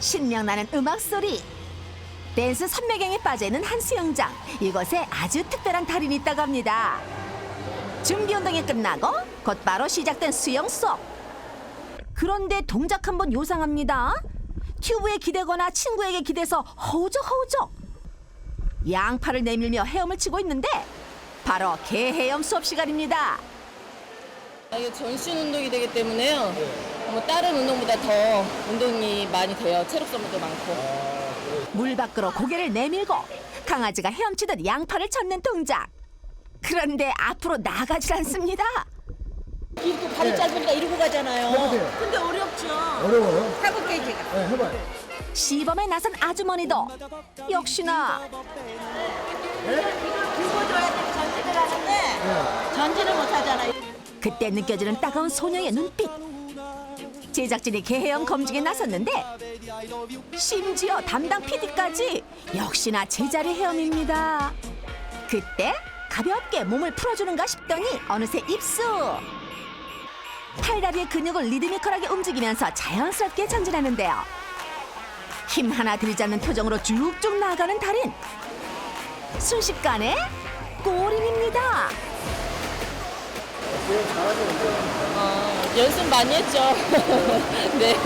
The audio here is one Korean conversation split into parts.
신명나는 음악 소리. 댄스 선매경에 빠져있는 한 수영장. 이곳에 아주 특별한 달인이 있다고 합니다. 준비 운동이 끝나고 곧바로 시작된 수영 수업. 그런데 동작 한번 요상합니다. 튜브에 기대거나 친구에게 기대서 허우적 허우적. 양팔을 내밀며 헤엄을 치고 있는데 바로 개헤엄 수업 시간입니다. 아, 이게 전신 운동이 되기 때문에요. 뭐 다른 운동보다 더 운동이 많이 돼요. 체력 소모도 많고. 물 밖으로 고개를 내밀고 강아지가 헤엄치듯 양팔을 쳤는 동작. 그런데 앞으로 나가질 않습니다. 이렇게 발이 짧으니까 이러고 가잖아요. 해보세요. 근데 어렵죠. 어려워요? 해볼게 제가. 네, 해봐요. 시범에 나선 아주머니도 역시나 긁어줘야 돼 전진을 하는데 전진을 못 하잖아요. 그때 느껴지는 따가운 소녀의 눈빛. 제작진이 개헤엄 검증에 나섰는데 심지어 담당 PD까지 역시나 제자리 헤엄입니다. 그때 가볍게 몸을 풀어주는가 싶더니 어느새 입수. 팔다리의 근육을 리드미컬하게 움직이면서 자연스럽게 전진하는데요. 힘 하나 들이지 않는 표정으로 쭉쭉 나아가는 달인. 순식간에 골인입니다. 어, 연습 많이 했죠. 네.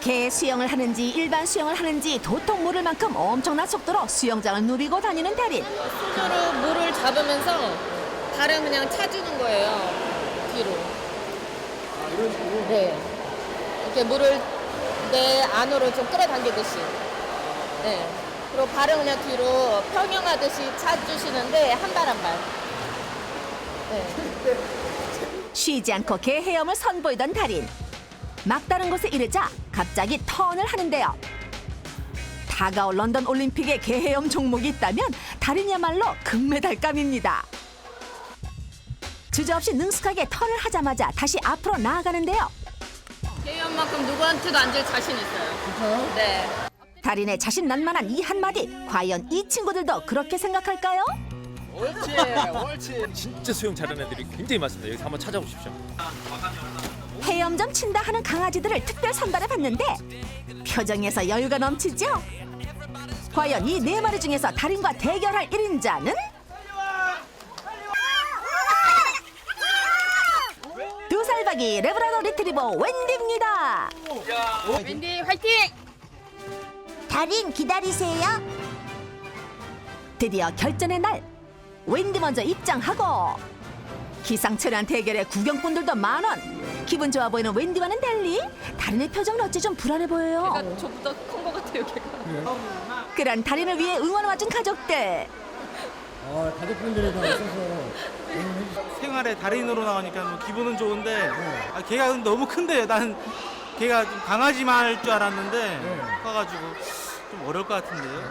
개 수영을 하는지 일반 수영을 하는지 도통 모를 만큼 엄청난 속도로 수영장을 누비고 다니는 달인. 손으로 물을 잡으면서 발은 그냥 차주는 거예요. 뒤로. 네. 이렇게 물을 내 안으로 좀 끌어당기듯이. 네. 그리고 발은 그냥 뒤로 평영하듯이 차주시는데 한 발 한 발. 네. 쉬지 않고 개 헤엄을 선보이던 달인. 막다른 곳에 이르자 갑자기 턴을 하는데요. 다가올 런던 올림픽에 개 헤엄 종목이 있다면 달인이야말로 금메달감입니다. 주저없이 능숙하게 턴을 하자마자 다시 앞으로 나아가는데요. 대연만큼 누구한테도 앉을 자신 있어요. 진짜요? 네. 달인의 자신만만한 이 한마디 과연 이 친구들도 그렇게 생각할까요? 옳지, 옳지. 진짜 수영 잘하는 애들이 굉장히 많습니다. 여기서 한번 찾아보십시오. 헤엄 좀 친다 하는 강아지들을 특별 선발해 봤는데 표정에서 여유가 넘치죠? 과연 이 네 마리 중에서 달인과 대결할 1인자는? 두 살박이 레브라도 리트리버 웬디입니다. wendy 화이팅! 달인 기다리세요. 드디어 결전의 날. 웬디 먼저 입장하고 기상천외한 대결에 구경꾼들도 만원. 기분 좋아 보이는 웬디와는 달리 달인의 표정은 어찌 좀 불안해 보여요. 걔가 저보다 큰 것 같아요, 걔가. 그런 달인을 위해 응원 와준 가족들. 아, 가족분들이 다 있어서 생활에 달인으로 나오니까 뭐 기분은 좋은데 아, 걔가 너무 큰데 난 걔가 좀 강아지만 할 줄 알았는데 커가지고 좀 어려울 것 같은데요.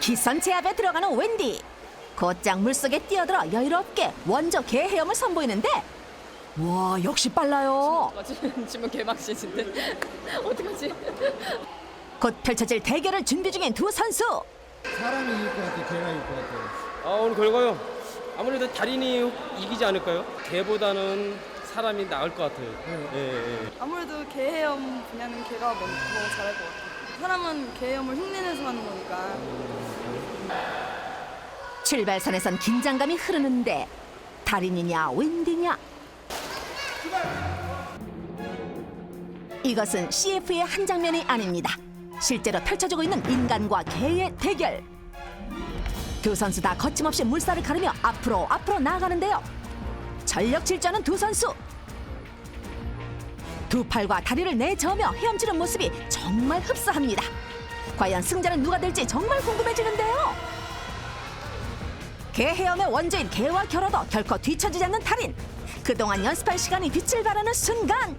기선 제압에 들어가는 웬디. 곧장 물속에 뛰어들어 여유롭게 원조 개 헤엄을 선보이는데 와 역시 빨라요. 지금 개막신인데 어떡하지? 곧 펼쳐질 대결을 준비 중인 두 선수. 사람이 이길 것 같아, 개가 이길 것 같아. 아, 오늘 결과요. 아무래도 달인이 이기지 않을까요? 개보다는 사람이 나을 것 같아요. 예, 예. 아무래도 개 헤엄 분야는 개가 먼저 더 잘할 것 같아요. 사람은 개 헤엄을 흉내내서 하는 거니까. 출발선에선 긴장감이 흐르는데 달인이냐 웬디냐? 이것은 CF의 한 장면이 아닙니다. 실제로 펼쳐지고 있는 인간과 개의 대결. 두 선수 다 거침없이 물살을 가르며 앞으로 앞으로 나아가는데요. 전력 질주하는 두 선수. 두 팔과 다리를 내저으며 헤엄치는 모습이 정말 흡사합니다. 과연 승자는 누가 될지 정말 궁금해지는데요 개 헤엄의 원조인 개와 결어도 결코 뒤처지지 않는 달인. 그동안 연습한 시간이 빛을 발하는 순간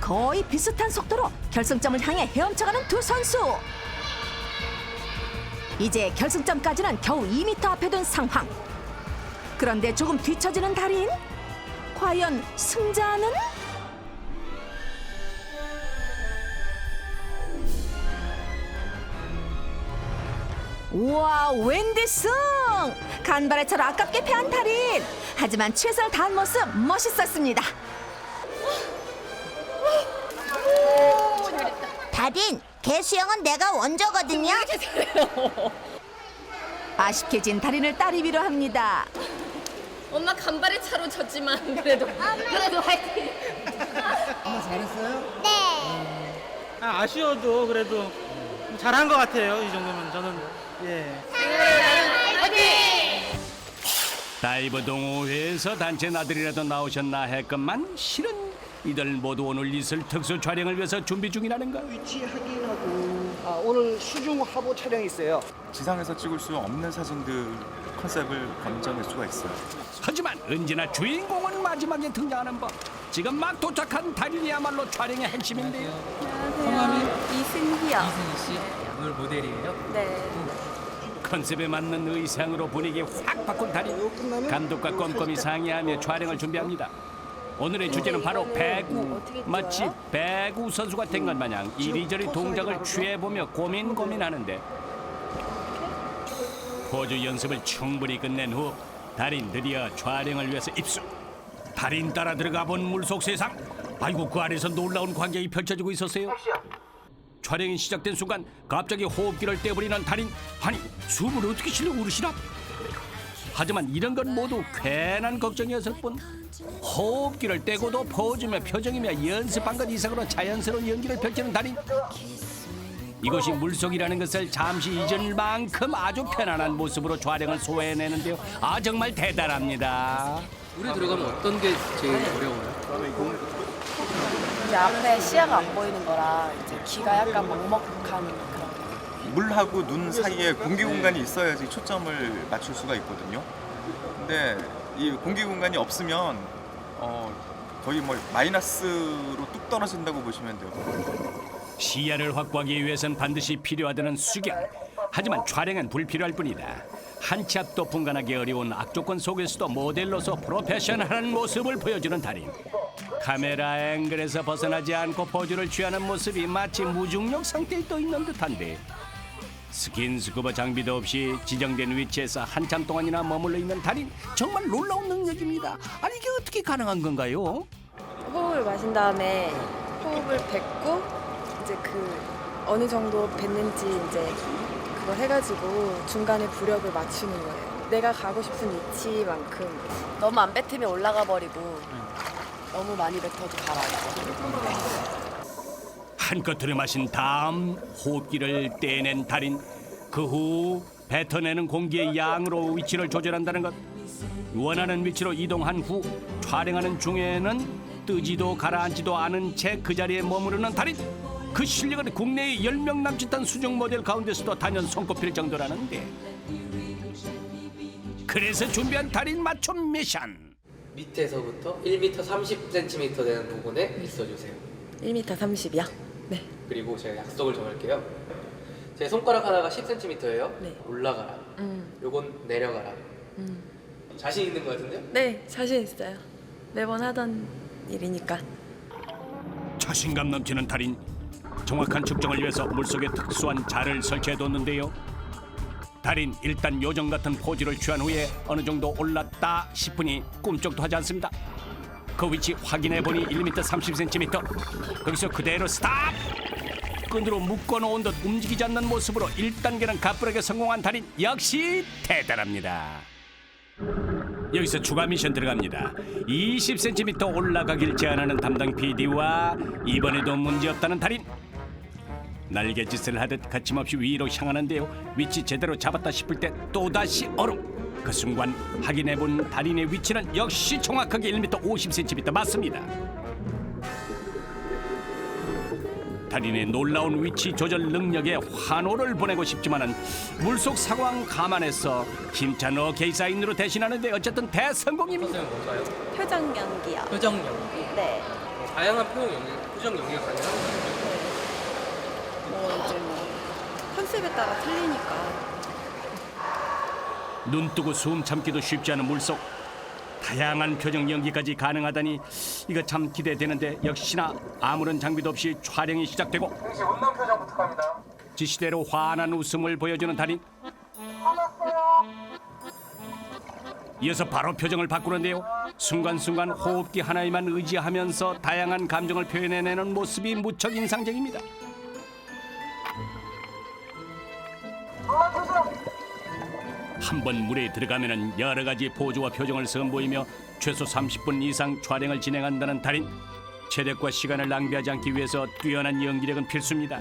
거의 비슷한 속도로 결승점을 향해 헤엄쳐가는 두 선수. 이제 결승점까지는 겨우 2m 앞에 둔 상황. 그런데 조금 뒤처지는 달인? 과연 승자는? 우와 웬디 승! 간발의 차로 아깝게 패한 달인 하지만 최선을 다한 모습 멋있었습니다 달인, 개 수영은 내가 원조거든요. 아쉽게 진 달인을 딸이 위로합니다. 엄마 간발의 차로 졌지만 그래도 그래도 화이팅. 엄마 잘했어요? 아, 아쉬워도 그래도 잘한 것 같아요. 이 정도면 저는 예. 다이버 동호회에서 단체 나들이라도 나오셨나 했건만 실은 이들 모두 오늘 있을 특수 촬영을 위해서 준비 중이라는 것. 아, 오늘 수중 화보 촬영이 있어요. 지상에서 찍을 수 없는 사진들 컨셉을 감정할 수가 있어요. 하지만 언제나 주인공은 마지막에 등장하는 법. 지금 막 도착한 달인이야말로 촬영의 핵심인데요. 안녕하세요. 이승희요. 이승희 씨 오늘 모델이에요? 네. 컨셉에 맞는 의상으로 분위기 확 바꾼 달인. 감독과 꼼꼼히 상의하며 촬영을 준비합니다. 오늘의 주제는 바로 배구. 마치 배구 선수가 된것 마냥 이리저리 동작을 취해보며 고민 고민하는데 포즈 연습을 충분히 끝낸 후 달인 드디어 촬영을 위해서 입수. 달인 따라 들어가 본 물속 세상. 아이고 그 안에서 놀라운 광경이 펼쳐지고 있었어요. 촬영이 시작된 순간 갑자기 호흡기를 떼버리는 달인. 아니 숨을 어떻게 쉬려 오르시나? 하지만 이런 건 모두 괜한 걱정이었을 뿐 호흡기를 떼고도 포즈며 표정이며 연습한 것 이상으로 자연스러운 연기를 펼치는 달인 이곳이 물속이라는 것을 잠시 잊을 만큼 아주 편안한 모습으로 촬영을 소화해내는데요 아 정말 대단합니다 물에 들어가면 어떤 게 제일 어려워요? 이제 앞에 시야가 안 보이는 거라 이제 귀가 약간 먹먹한 그런. 물하고 눈 사이에 공기 공간이 있어야지 초점을 맞출 수가 있거든요. 근데 이 공기 공간이 없으면 어, 거의 뭐 마이너스로 뚝 떨어진다고 보시면 돼요. 시야를 확보하기 위해선 반드시 필요하다는 수경. 하지만 촬영은 불필요할 뿐이다. 한치 앞도 분간하기 어려운 악조건 속에서도 모델로서 프로페셔널한 모습을 보여주는 달인. 카메라 앵글에서 벗어나지 않고 포즈를 취하는 모습이 마치 무중력 상태에 떠 있는 듯한데 스킨스쿠버 장비도 없이 지정된 위치에서 한참 동안이나 머물러 있는 달인 정말 놀라운 능력입니다. 아니 이게 어떻게 가능한 건가요? 호흡을 마신 다음에 호흡을 뱉고 이제 그 어느 정도 뱉는지 이제 그걸 해가지고 중간에 부력을 맞추는 거예요. 내가 가고 싶은 위치만큼 너무 안 뱉으면 올라가 버리고 너무 많이 뱉어도 가라앉고. 한껏 들이마신 다음 호흡기를 떼낸 달인 그 후 뱉어내는 공기의 양으로 위치를 조절한다는 것 원하는 위치로 이동한 후 촬영하는 중에는 뜨지도 가라앉지도 않은 채 그 자리에 머무르는 달인 그 실력은 국내에 10명 남짓한 수중 모델 가운데서도 단연 손꼽힐 정도라는데 그래서 준비한 달인 맞춤 미션 밑에서부터 1m 30cm 되는 부분에 있어주세요. 1m 30이요? 네. 그리고 제가 약속을 정할게요. 제 손가락 하나가 10cm예요. 네. 올라가라. 음, 요건 내려가라. 음. 자신 있는 것 같은데요? 네, 자신 있어요. 매번 하던 일이니까. 자신감 넘치는 달인 정확한 측정을 위해서 물속에 특수한 자를 설치해뒀는데요. 달인 일단 요정 같은 포즈를 취한 후에 어느 정도 올랐다 싶으니 꿈쩍도 하지 않습니다. 그 위치 확인해 보니 1m 30cm 거기서 그대로 스탑! 끈으로 묶어 놓은 듯 움직이지 않는 모습으로 1단계는 가뿐하게 성공한 달인 역시 대단합니다. 여기서 추가 미션 들어갑니다. 20cm 올라가길 제안하는 담당 PD와 이번에도 문제없다는 달인. 날개짓을 하듯 거침없이 위로 향하는데요. 위치 제대로 잡았다 싶을 때 또다시 얼음. 그 순간 확인해본 달인의 위치는 역시 정확하게 1m 50cm 맞습니다. 달인의 놀라운 위치 조절 능력에 환호를 보내고 싶지만은 물속 상황 감안해서 힘찬 어케이 사인으로 대신하는데 어쨌든 대성공입니다. 선생님 뭘까요? 표정 연기요. 표정 연기. 네. 다양한 표정 연기, 표정 연기가 가능합니다. 뭐 이제 뭐 컨셉에 따라 틀리니까. 눈 뜨고 숨 참기도 쉽지 않은 물속. 다양한 표정 연기까지 가능하다니 이거 참 기대되는데 역시나 아무런 장비도 없이 촬영이 시작되고 지시대로 환한 웃음을 보여주는 달인. 이어서 바로 표정을 바꾸는데요. 순간순간 호흡기 하나에만 의지하면서 다양한 감정을 표현해내는 모습이 무척 인상적입니다 한 번 물에 들어가면은 여러 가지 포즈와 표정을 선보이며 최소 30분 이상 촬영을 진행한다는 달인. 체력과 시간을 낭비하지 않기 위해서 뛰어난 연기력은 필수입니다.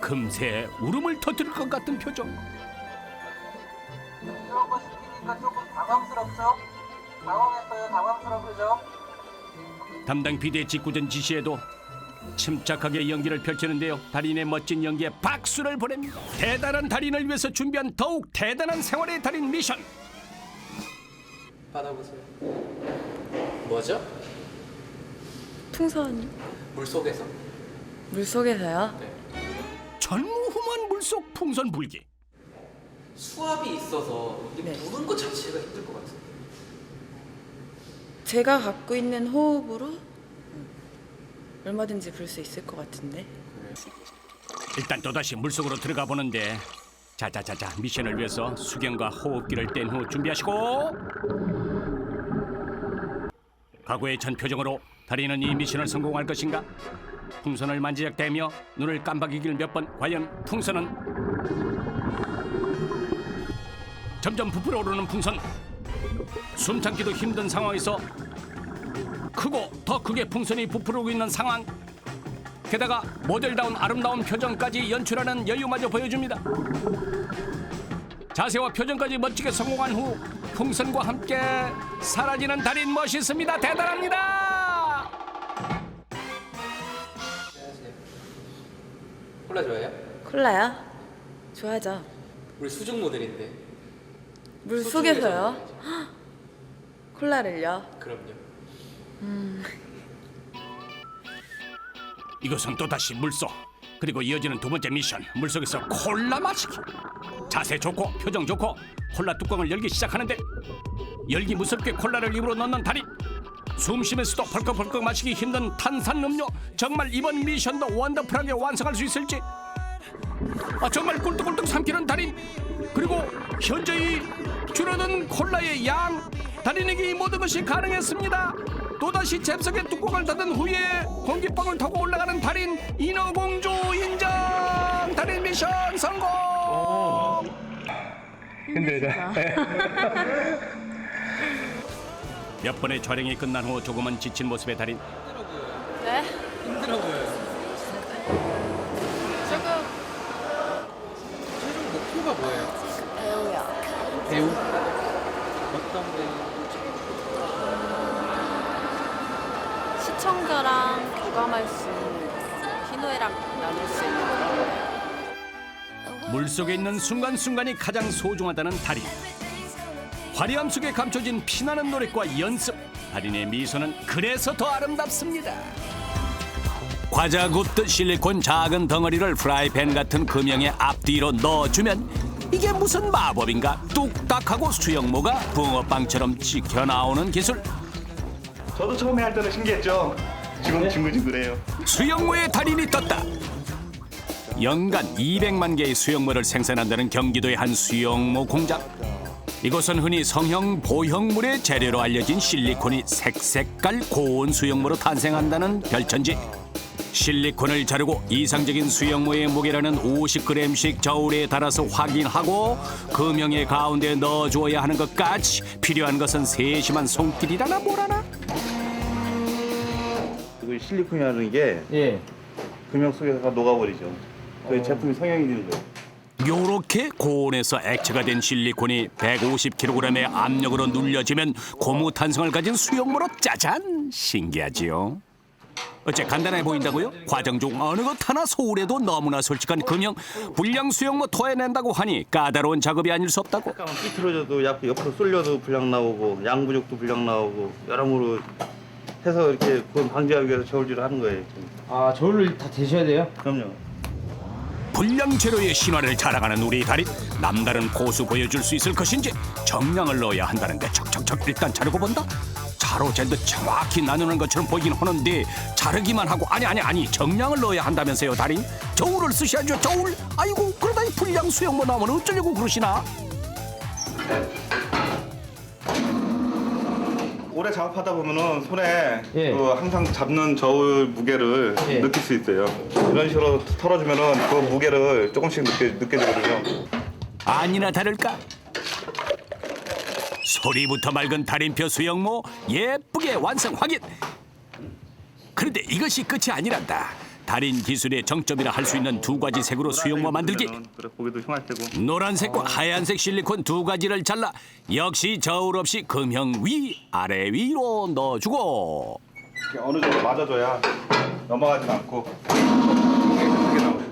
금세 울음을 터뜨릴 것 같은 표정. 이런 거 시키니까 조금 당황스럽죠? 당황했어요, 표정. 담당 PD의 직구전 지시에도 침착하게 연기를 펼치는데요. 달인의 멋진 연기에 박수를 보냅니다. 대단한 달인을 위해서 준비한 더욱 대단한 생활의 달인 미션. 받아보세요. 뭐죠? 풍선 물 속에서. 물 속에서요? 전무후무한 물속 풍선 불기. 수압이 있어서 이 네. 부는 것 자체가 힘들 것 같아요. 제가 갖고 있는 호흡으로 얼마든지 불 수 있을 것 같은데. 일단 또다시 물속으로 들어가 보는데. 자자자자 미션을 위해서 수경과 호흡기를 뗀 후 준비하시고. 각오의 전 표정으로 달인은 이 미션을 성공할 것인가? 풍선을 만지작대며 눈을 깜박이길 몇 번. 과연 풍선은? 점점 부풀어 오르는 풍선. 숨 참기도 힘든 상황에서 크고 더 크게 풍선이 부풀어오고 있는 상황 게다가 모델다운 아름다운 표정까지 연출하는 여유마저 보여줍니다. 자세와 표정까지 멋지게 성공한 후 풍선과 함께 사라지는 달인 멋있습니다. 대단합니다. 콜라 좋아해요? 콜라요? 좋아하죠. 우리 수중 모델인데. 물 속에서요? 콜라를요? 그럼요. 이것은 또다시 물속 그리고 이어지는 두 번째 미션. 물속에서 콜라 마시기. 자세 좋고 표정 좋고 콜라 뚜껑을 열기 시작하는데 열기 무섭게 콜라를 입으로 넣는 달인. 숨 쉬면서도 벌컥벌컥 마시기 힘든 탄산음료. 정말 이번 미션도 원더풀하게 완성할 수 있을지. 아 정말 꿀떡꿀떡 삼키는 달인. 그리고 현저히 줄어든 콜라의 양. 달인에게 이 모든 것이 가능했습니다 또다시 잽석의 뚜껑을 닫은 후에 공기방울 타고 올라가는 달인 인어공주 인정 달인 미션 성공 몇 번의 촬영이 끝난 후 조금은 지친 모습의 달인 네? 힘들어 보여요. 조금 최종 목표가 뭐예요? 배우요. 배우? 어떤 배우? 시청자랑 교감할 수 있는 희노애락 나눌 수 있는 물속에 있는 순간순간이 가장 소중하다는 달인. 화려함 속에 감춰진 피나는 노력과 연습. 달인의 미소는 그래서 더 아름답습니다. 과자 굽듯 실리콘 작은 덩어리를 프라이팬 같은 금형의 앞뒤로 넣어주면 이게 무슨 마법인가? 뚝딱하고 수영모가 붕어빵처럼 찍혀 나오는 기술 저도 처음에 할 때는 신기했죠. 지금 징글징글해요. 수영모의 달인이 떴다. 연간 200만 개의 수영모를 생산한다는 경기도의 한 수영모 공장. 이곳은 흔히 성형 보형물의 재료로 알려진 실리콘이 색색깔 고온 수영모로 탄생한다는 별천지. 실리콘을 자르고 이상적인 수영모의 무게라는 50g씩 저울에 달아서 확인하고 금형의 가운데 넣어주어야 하는 것까지 필요한 것은 세심한 손길이라나 뭐라나. 그 실리콘이라는 게 예. 금형 속에서 녹아버리죠. 그 제품이 성형이 되는 거예요. 요렇게 고온에서 액체가 된 실리콘이 150kg의 압력으로 눌려지면 고무 탄성을 가진 수용모로 짜잔 신기하지요. 어째 간단해 보인다고요? 과정 중 어느 것 하나 소홀해도 너무나 솔직한 금형 불량 수용모 토해낸다고 하니 까다로운 작업이 아닐 수 없다고. 잠깐만 삐뚤어져도 약 옆으로 쏠려도 불량 나오고 양부족도 불량 나오고 여러모로 해서 이렇게 그건 방지하기 위해서 저울질을 하는 거예요. 지금. 아 저울을 다 대셔야 돼요? 그럼요. 불량 재료의 신화를 자랑하는 우리 달인 남다른 고수 보여줄 수 있을 것인지 정량을 넣어야 한다는데 척척척 일단 자르고 본다 자로 잰듯 정확히 나누는 것처럼 보이긴 하는데 자르기만 하고 아니 아니 아니 정량을 넣어야 한다면서요 달인 저울을 쓰셔야죠 저울 아이고 그러다 이 불량 수영모 나오면 어쩌려고 그러시나 오래 작업하다 보면은 손에 예. 그 항상 잡는 저울 무게를 예. 느낄 수 있어요. 이런 식으로 털어주면은 그 무게를 조금씩 느껴 느껴지거든요. 아니나 다를까 소리부터 맑은 달인표 수영모 예쁘게 완성 확인 그런데 이것이 끝이 아니란다 달인 기술의 정점이라 할 수 있는 두 가지 색으로 수영모 만들기 그래 보기도 흉할 테고. 노란색과 하얀색 실리콘 두 가지를 잘라 역시 저울 없이 금형 위 아래 위로 넣어주고 이렇게 어느 정도 맞아줘야 넘어가지 않고 크게 나오죠.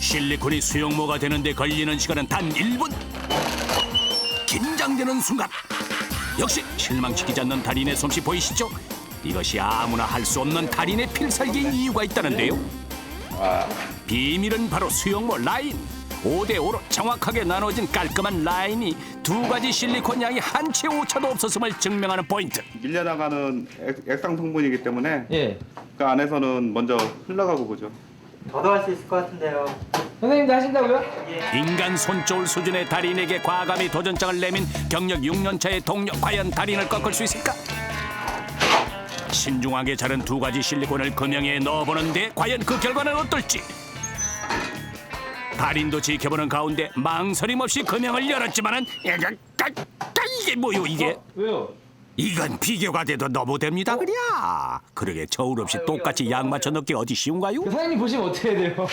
실리콘이 수용모가 되는데 걸리는 시간은 단 1분. 긴장되는 순간. 역시 실망시키지 않는 달인의 솜씨 보이시죠? 이것이 아무나 할 수 없는 달인의 필살기인 이유가 있다는데요. 비밀은 바로 수용모 라인. 5대5로 정확하게 나눠진 깔끔한 라인이 두 가지 실리콘 양이 한채 오차도 없었음을 증명하는 포인트. 밀려나가는 액, 액상 성분이기 때문에 예. 그 안에서는 먼저 흘러가고 보죠. 저도 할 수 있을 것 같은데요. 선생님도 하신다고요? 인간 손조울 수준의 달인에게 과감히 도전장을 내민 경력 6년차의 동료 과연 달인을 꺾을 수 있을까? 신중하게 자른 두 가지 실리콘을 금형에 넣어보는데 과연 그 결과는 어떨지? 달인도 지켜보는 가운데 망설임 없이 금형을 열었지만은 이게 뭐요 이게? 왜요? 이건 비교가 돼도 너무 됩니다 그랴 그러게 저울 없이 똑같이 양 맞춰 넣기 어디 쉬운가요? 사장님 보시면 어떻게 해야 돼요?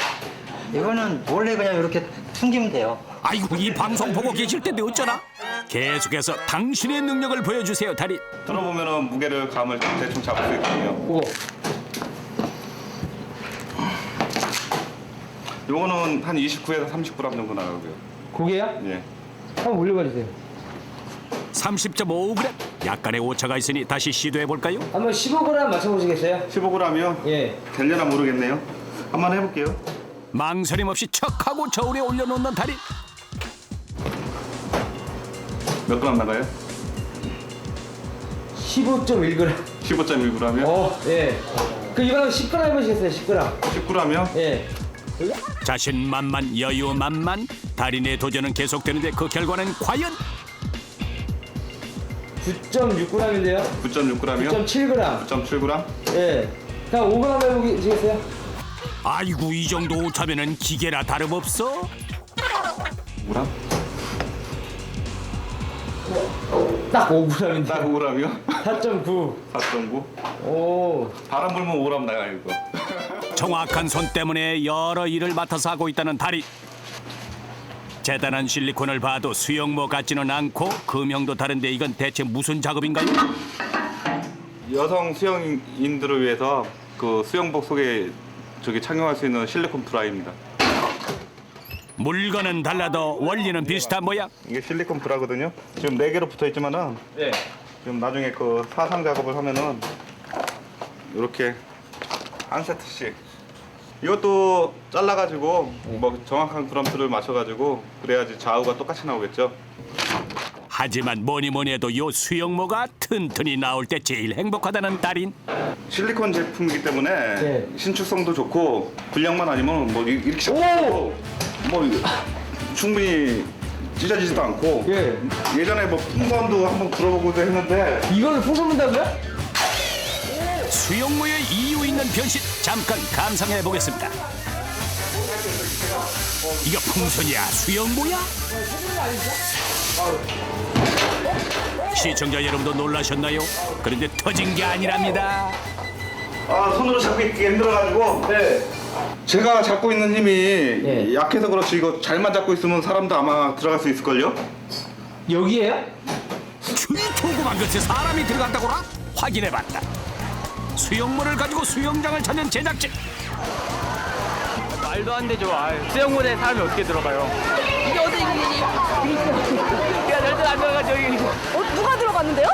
이거는 원래 그냥 이렇게 숨기면 돼요. 아이고 이 방송 보고 계실 텐데 어쩌나? 계속해서 당신의 능력을 보여주세요 달인 들어보면은 무게를 감을 대충 잡을 수 있거든요. 보고. 요거는 한 29에서 30g 정도 나가고요. 고개야? 예. 한번 올려봐 주세요. 30.5g 약간의 오차가 있으니 다시 시도해 볼까요? 한번 15g 맞춰보시겠어요? 15g이요? 예. 될려나 모르겠네요. 한번 해볼게요. 망설임 없이 척하고 저울에 올려놓는 달인 몇 g 나가요? 15.1g. 15.1g이요? 어, 예. 그 이거는 10g 해보시겠어요? 10g. 10g이요? 예. 자신만만 여유만만 달인의 도전은 계속되는데 그 결과는 과연 9.6g인데요. 9.6g이요? 9.7g. 9.7g? 예. 그냥 5g 해보시겠어요? 아이고 이 정도 오차면은 기계라 다름없어 5g? 딱 5g인데. 딱 5g이요? 4.9. 4.9? 오. 바람 불면 5g 나가요 이거. 정확한 손 때문에 여러 일을 맡아서 하고 있다는 달인 재단한 실리콘을 봐도 수영모 같지는 않고 금형도 다른데 이건 대체 무슨 작업인가요? 여성 수영인들을 위해서 그 수영복 속에 저기 착용할 수 있는 실리콘 브라입니다. 물건은 달라도 원리는 비슷한 모양 이게 실리콘 브라거든요. 지금 네 개로 붙어 있지만은 예. 지금 나중에 그 사상 작업을 하면은 이렇게 한 세트씩 이것도 잘라가지고 뭐 정확한 그램수를 맞춰가지고 그래야지 좌우가 똑같이 나오겠죠. 하지만 뭐니 뭐니 해도 요 수영모가 튼튼히 나올 때 제일 행복하다는 달인 실리콘 제품이기 때문에 네. 신축성도 좋고 분량만 아니면 뭐 이- 이렇게 오! 뭐 충분히 찢어지지도 않고 예. 예전에 뭐 풍선도 한번 불어보고도 했는데 이걸 풍선 분다고요? 수영모의 이유 있는 변신 잠깐 감상해 보겠습니다 이거 풍선이야 수영모야? 시청자 여러분도 놀라셨나요? 그런데 터진 게 아니랍니다 아 손으로 잡기 힘들어가지고 네. 제가 잡고 있는 힘이 예. 약해서 그렇지 이거 잘만 잡고 있으면 사람도 아마 들어갈 수 있을걸요? 여기에요? 조그만 것에 사람이 들어간다고라? 확인해봤다 수영모를 가지고 수영장을 찾는 제작진 말도 안 되죠. 수영무대에 사람이 어떻게 들어가요? 이게 어디 이게 야, 절대 안 들어가 저기. 어, 누가 들어갔는데요?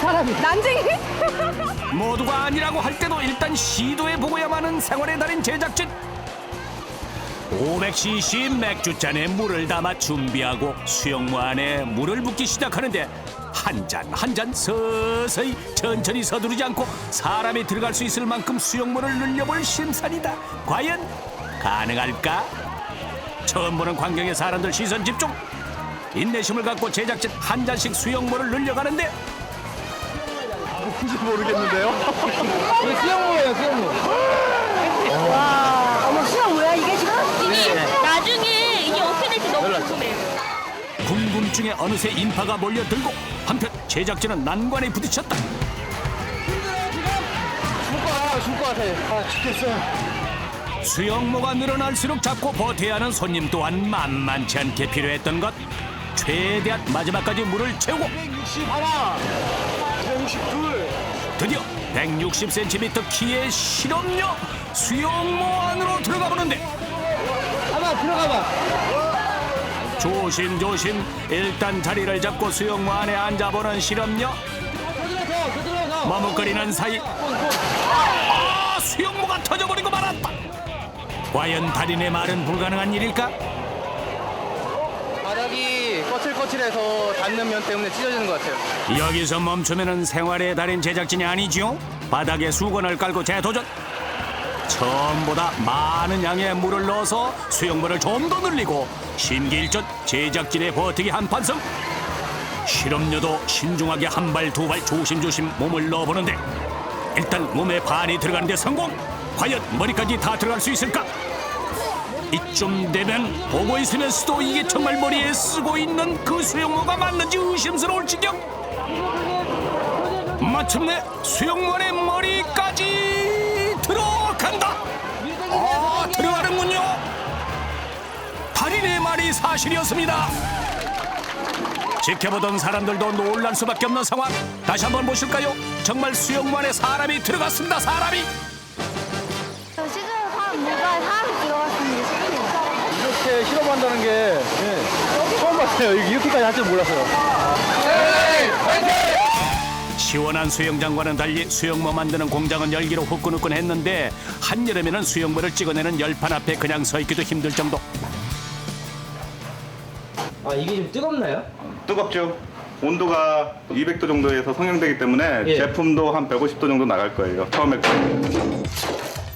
사람이. 난쟁이? 모두가 아니라고 할 때도 일단 시도해 보고야만 하는 생활의 달인 제작진 500cc 맥주잔에 물을 담아 준비하고 수영무 안에 물을 붓기 시작하는데 한 잔 한 잔 서서히 천천히 서두르지 않고 사람이 들어갈 수 있을 만큼 수영물을 늘려볼 심산이다 과연 가능할까? 처음 보는 광경에 사람들 시선 집중 인내심을 갖고 제작진 한 잔씩 수영물을 늘려가는데 뭔지 모르겠는데요. 수영모예요, 수영모. 와, 어머 수영 뭐야 이게 지금? 나중에 이게 어떻게 될지 너무 궁금해요. 궁금증에 어느새 인파가 몰려들고 한편 제작진은 난관에 부딪혔다. 죽을 것 같아. 아, 죽겠어요. 수영모가 늘어날수록 잡고 버텨야 하는 손님 또한 만만치 않게 필요했던 것. 최대한 마지막까지 물을 채우고 160 하나, 162. 드디어 160cm 키의 실험녀 수영모 안으로 들어가 보는데 하나 들어가봐. 조심조심 일단 자리를 잡고 수영모 안에 앉아보는 실험녀. 머뭇거리는 사이 아, 수영모가 터져버리고 말았다 과연 달인의 말은 불가능한 일일까? 바닥이 거칠거칠해서 닿는 면 때문에 찢어지는 것 같아요. 여기서 멈추면은 생활의 달인 제작진이 아니지요 바닥에 수건을 깔고 재도전 처음보다 많은 양의 물을 넣어서 수영물을 좀 더 늘리고 심기일전 제작진의 버티기 한판승. 실험녀도 신중하게 한 발 두 발 조심조심 몸을 넣어보는데 일단 몸에 반이 들어가는데 성공. 과연 머리까지 다 들어갈 수 있을까? 이쯤 되면 보고 있으면서도 이게 정말 머리에 쓰고 있는 그 수영모가 맞는지 의심스러울 지경. 마침내 수영모의 머리까지 들어 달인의 말이 사실이었습니다 지켜보던 사람들도 놀랄 수밖에 없는 상황 다시 한번 보실까요 정말 수영모 안에 사람이 들어갔습니다 사람이 지금 한 뭐가 사람 들어갔습니다. 이렇게 실험한다는 게 처음 봤어요. 이렇게까지 할 줄 몰랐어요. 시원한 수영장과는 달리 수영모 만드는 공장은 열기로 후끈후끈 했는데 한여름에는 수영모를 찍어내는 열판 앞에 그냥 서 있기도 힘들 정도 아 이게 좀 뜨겁나요? 뜨겁죠. 온도가 200도 정도에서 성형되기 때문에 예. 제품도 한 150도 정도 나갈 거예요. 처음에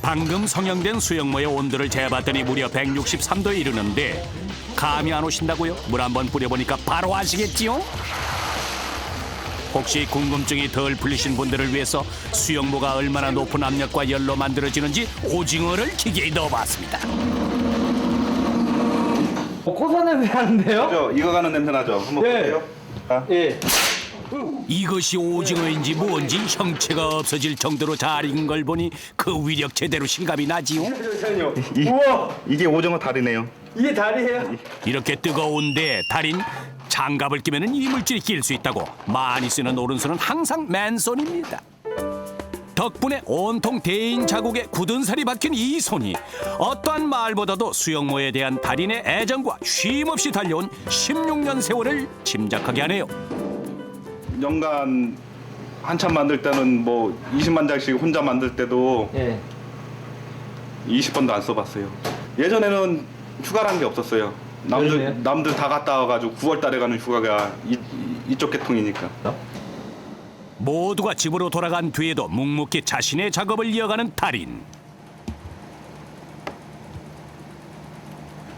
방금 성형된 수영모의 온도를 재봤더니 무려 163도에 이르는데 감이 안 오신다고요? 물 한 번 뿌려보니까 바로 아시겠지요? 혹시 궁금증이 덜 풀리신 분들을 위해서 수영모가 얼마나 높은 압력과 열로 만들어지는지 오징어를 기계에 넣어봤습니다. 어, 코사 냄새 하는데요? 그죠? 익어가는 냄새 나죠. 한번 예. 보세요. 자, 예. 이것이 오징어인지 뭔지 형체가 없어질 정도로 잘 익은 걸 보니 그 위력 제대로 실감이 나지요. 이, 이게 오징어 다리네요. 이게 다리예요? 이렇게 뜨거운데 달인 장갑을 끼면 이물질이 낄 수 있다고 많이 쓰는 오른손은 항상 맨손입니다. 덕분에 온통 대인 자국에 굳은 살이 박힌 이 손이 어떠한 말보다도 수영모에 대한 달인의 애정과 쉼없이 달려온 16년 세월을 짐작하게 하네요. 연간 한참 만들 때는 뭐 20만 장씩 혼자 만들 때도 예. 20번도 안 써봤어요. 예전에는 휴가란 게 없었어요. 남들 그러네요. 남들 다 갔다 와가지고 9월 달에 가는 휴가가 이, 이, 쪽 계통이니까. 모두가 집으로 돌아간 뒤에도 묵묵히 자신의 작업을 이어가는 달인.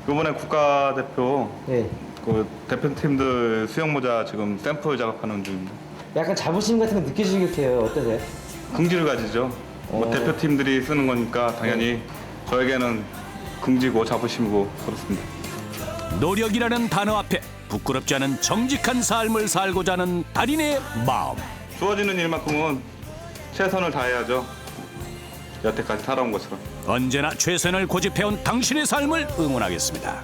이번에 국가대표 예. 그 대표팀들 수영 모자 지금 샘플 작업하는 중입니다. 약간 자부심 같은 거 느끼시겠어요. 어떠세요? 긍지를 가지죠. 뭐 어. 대표팀들이 쓰는 거니까 당연히 저에게는 긍지고 자부심이고 그렇습니다. 노력이라는 단어 앞에 부끄럽지 않은 정직한 삶을 살고자 하는 달인의 마음. 주어지는 일만큼은 최선을 다해야죠. 여태까지 살아온 것처럼. 언제나 최선을 고집해온 당신의 삶을 응원하겠습니다.